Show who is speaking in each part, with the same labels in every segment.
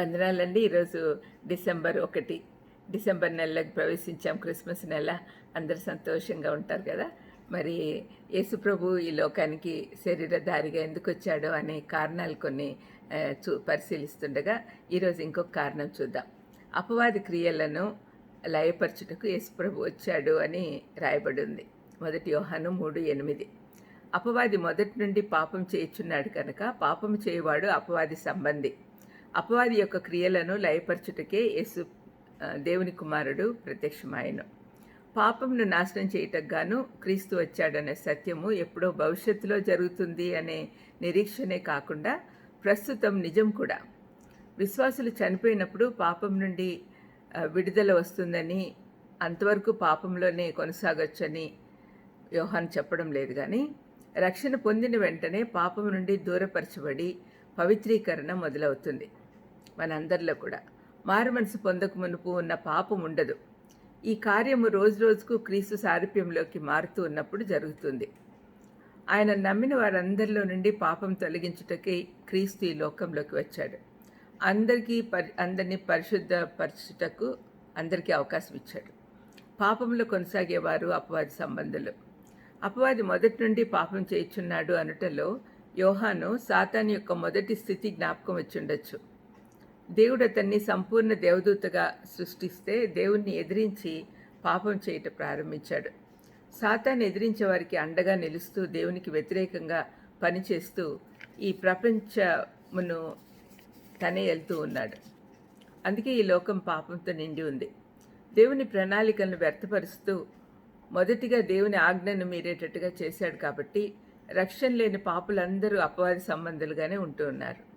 Speaker 1: వందనాలండి ఈరోజు డిసెంబర్ ఒకటి. డిసెంబర్ నెలలోకి ప్రవేశించాం. క్రిస్మస్ నెల. అందరు సంతోషంగా ఉంటారు కదా. మరి యేసుప్రభు ఈ లోకానికి శరీరధారిగా ఎందుకు వచ్చాడో అనే కారణాలు కొన్ని చూ పరిశీలిస్తుండగా ఈరోజు ఇంకొక కారణం చూద్దాం. అపవాది క్రియలను లయపరచుటకు యేసుప్రభు వచ్చాడు అని రాయబడి ఉంది మొదటి యోహాను మూడు ఎనిమిది. అపవాది మొదటి నుండి పాపం చేయుచున్నాడు కనుక పాపం చేయవాడు అపవాది సంబంధి. అపవాది యొక్క క్రియలను లయపరచుటకే యేసు దేవుని కుమారుడు ప్రత్యక్షమాయను. పాపంను నాశనం చేయటకు గాను క్రీస్తు వచ్చాడనే సత్యము ఎప్పుడో భవిష్యత్తులో జరుగుతుంది అనే నిరీక్షనే కాకుండా ప్రస్తుతం నిజం కూడా. విశ్వాసులు చనిపోయినప్పుడు పాపం నుండి విడుదల వస్తుందని అంతవరకు పాపంలోనే కొనసాగొచ్చని యోహాన్ చెప్పడం లేదు కానీ రక్షణ పొందిన వెంటనే పాపం నుండి దూరపరచబడి పవిత్రీకరణ మొదలవుతుంది. మనందరిలో కూడా. మారు మనసు పొందక మునుపు ఉన్న పాపం ఉండదు. ఈ కార్యము రోజు రోజుకు క్రీస్తు సారూప్యంలోకి మారుతూ ఉన్నప్పుడు జరుగుతుంది. ఆయన నమ్మిన వారందరిలో నుండి పాపం తొలగించుటకే క్రీస్తు ఈ లోకంలోకి వచ్చాడు. అందరికీ పరి అందరినీ పరిశుద్ధపరచుటకు అందరికీ అవకాశం ఇచ్చాడు. పాపంలో కొనసాగేవారు అపవాది సంబంధులు. అపవాది మొదటి నుండి పాపం చేయుచున్నాడు అనుటలో యోహాను సాతాన్ యొక్క మొదటి స్థితి జ్ఞాపకం వచ్చుండొచ్చు దేవుడు అతన్ని సంపూర్ణ దేవదూతగా సృష్టిస్తే దేవుణ్ణి ఎదిరించి పాపం చేయట ప్రారంభించాడు. సాతాన్ని ఎదిరించే వారికి అండగా నిలుస్తూ దేవునికి వ్యతిరేకంగా పనిచేస్తూ ఈ ప్రపంచమును తనే వెళ్తూ ఉన్నాడు. అందుకే ఈ లోకం పాపంతో నిండి ఉంది. దేవుని ప్రణాళికలను వ్యర్థపరుస్తూ మొదటిగా దేవుని ఆజ్ఞను మీరేటట్టుగా చేశాడు కాబట్టి రక్షణ లేని పాపులందరూ అపవాది సంబంధులుగానే ఉంటూ ఉన్నారు.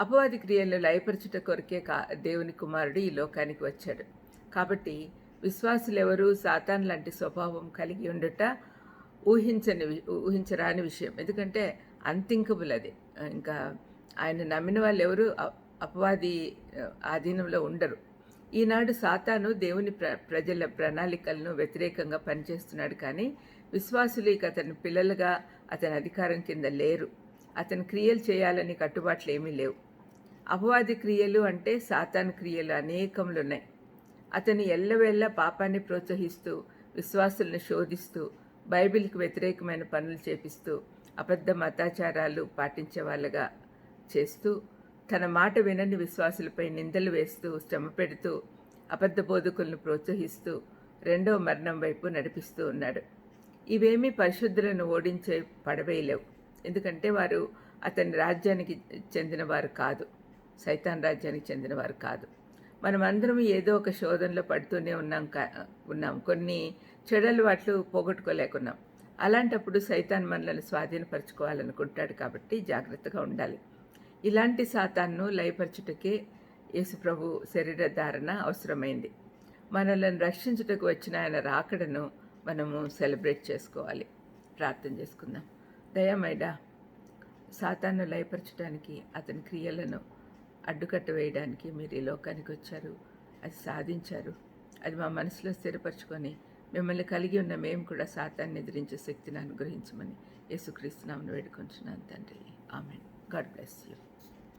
Speaker 1: అపవాది క్రియలను లయపరచుట కొరకే కా దేవుని కుమారుడు ఈ లోకానికి వచ్చాడు. కాబట్టి విశ్వాసులెవరూ సాతాన్ లాంటి స్వభావం కలిగి ఉండుట ఊహించని ఊహించరాని విషయం. ఎందుకంటే అంతింకబుల్ అది. ఇంకా ఆయన నమ్మిన వాళ్ళు ఎవరు అపవాది ఆధీనంలో ఉండరు. ఈనాడు సాతాను దేవుని ప్ర ప్రజల ప్రణాళికలను వ్యతిరేకంగా పనిచేస్తున్నాడు కానీ విశ్వాసులు ఇక అతని పిల్లలుగా అతని అధికారం కింద లేరు. అతని క్రియలు చేయాలని కట్టుబాట్లు ఏమీ లేవు. అపవాది క్రియలు అంటే సాతాను క్రియలు అనేకములు ఉన్నాయి అతను ఎల్లవేళ్ళ పాపాన్ని ప్రోత్సహిస్తూ విశ్వాసులను శోధిస్తూ బైబిల్కి వ్యతిరేకమైన పనులు చేపిస్తూ అబద్ధ మతాచారాలు పాటించే వాళ్ళగా చేస్తూ తన మాట వినని విశ్వాసులపై నిందలు వేస్తూ శ్రమ పెడుతూ అబద్ధ బోధకులను ప్రోత్సహిస్తూ రెండవ మరణం వైపు నడిపిస్తూ ఉన్నాడు. ఇవేమీ పరిశుద్ధులను ఓడించే పడవేయలేవు. ఎందుకంటే వారు అతని రాజ్యానికి చెందినవారు కాదు. సైతాన్ రాజ్యానికి చెందినవారు కాదు. మనమందరం ఏదో ఒక శోధనలో పడుతూనే ఉన్నాం కా- ఉన్నాం. కొన్ని చెడలు వాట్లు పోగొట్టుకోలేకున్నాం. అలాంటప్పుడు సైతాన్ మనలను స్వాధీనపరచుకోవాలనుకుంటాడు కాబట్టి జాగ్రత్తగా ఉండాలి. ఇలాంటి సాతాన్ను లయపరచుటకే యేసుప్రభు శరీర ధారణ అవసరమైంది. మనలను రక్షించుటకు వచ్చిన ఆయన రాకడను మనము సెలబ్రేట్ చేసుకోవాలి. ప్రార్థన చేసుకుందాం. దయమైడా సాతాన్ను లయపరచడానికి అతని క్రియలను అడ్డుకట్ట వేయడానికి మీరు ఈ లోకానికి వచ్చారు. అది సాధించారు. అది మా మనసులో స్థిరపరచుకొని మిమ్మల్ని కలిగి ఉన్న మేము కూడా సాతాన్ని ఎదిరించే శక్తిని అనుగ్రహించమని యేసుక్రీస్తునామను వేడుకుంటున్నాను తండ్రి. ఆమె గాడ్ బ్లెస్ యూ.